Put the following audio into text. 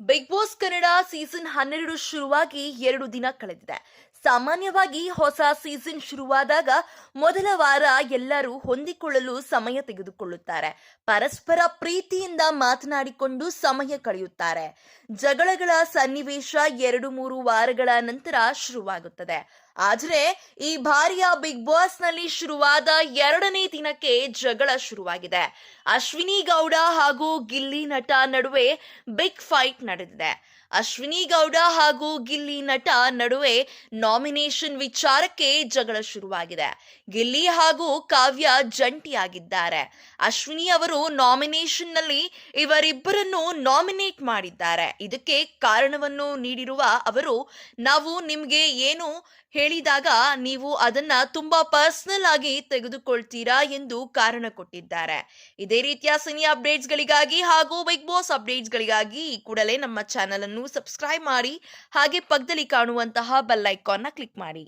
Big boss Kannada season ಹನ್ನೆರಡು ಶುರುವಾಗಿ ಎರಡು ದಿನ ಕಳೆದಿದೆ. ಸಾಮಾನ್ಯವಾಗಿ ಹೊಸ ಸೀಸನ್ ಶುರುವಾದಾಗ ಮೊದಲ ವಾರ ಎಲ್ಲರೂ ಹೊಂದಿಕೊಳ್ಳಲು ಸಮಯ ತೆಗೆದುಕೊಳ್ಳುತ್ತಾರೆ. ಪರಸ್ಪರ ಪ್ರೀತಿಯಿಂದ ಮಾತನಾಡಿಕೊಂಡು ಸಮಯ ಕಳೆಯುತ್ತಾರೆ. ಜಗಳಗಳ ಸನ್ನಿವೇಶ ಎರಡು ಮೂರು ವಾರಗಳ ನಂತರ ಶುರುವಾಗುತ್ತದೆ. ಆದರೆ ಈ ಬಾರಿಯ ಬಿಗ್ ಬಾಸ್ನಲ್ಲಿ ಶುರುವಾದ ಎರಡನೇ ದಿನಕ್ಕೆ ಜಗಳ ಶುರುವಾಗಿದೆ. ಅಶ್ವಿನಿ ಗೌಡ ಹಾಗೂ ಗಿಲ್ಲಿ ನಟ ನಡುವೆ ಬಿಗ್ ಫೈಟ್ நடக்குது ಅಶ್ವಿನಿ ಗೌಡ ಹಾಗೂ ಗಿಲ್ಲಿ ನಟ ನಡುವೆ ನಾಮಿನೇಷನ್ ವಿಚಾರಕ್ಕೆ ಜಗಳ ಶುರುವಾಗಿದೆ. ಗಿಲ್ಲಿ ಹಾಗೂ ಕಾವ್ಯ ಜಂಟಿಯಾಗಿದ್ದಾರೆ. ಅಶ್ವಿನಿ ಅವರು ನಾಮಿನೇಷನ್ನಲ್ಲಿ ಇವರಿಬ್ಬರನ್ನು ನಾಮಿನೇಟ್ ಮಾಡಿದ್ದಾರೆ. ಇದಕ್ಕೆ ಕಾರಣವನ್ನು ನೀಡಿರುವ ಅವರು, ನಾವು ನಿಮಗೆ ಏನು ಹೇಳಿದಾಗ ನೀವು ಅದನ್ನ ತುಂಬಾ ಪರ್ಸನಲ್ ಆಗಿ ತೆಗೆದುಕೊಳ್ತೀರಾ ಎಂದು ಕಾರಣ ಕೊಟ್ಟಿದ್ದಾರೆ. ಇದೇ ರೀತಿಯ ಸಿನಿ ಅಪ್ಡೇಟ್ಸ್ಗಳಿಗಾಗಿ ಹಾಗೂ ಬಿಗ್ ಬಾಸ್ ಅಪ್ಡೇಟ್ಸ್ಗಳಿಗಾಗಿ ಕೂಡಲೇ ನಮ್ಮ ಸಬ್ಸ್ಕ್ರೈಬ್ ಮಾಡಿ ಹಾಗೆ ಪಕ್ಕದಲ್ಲಿ ಕಾಣುವಂತಹ ಬೆಲ್ ಐಕಾನ್ನ ಕ್ಲಿಕ್ ಮಾಡಿ.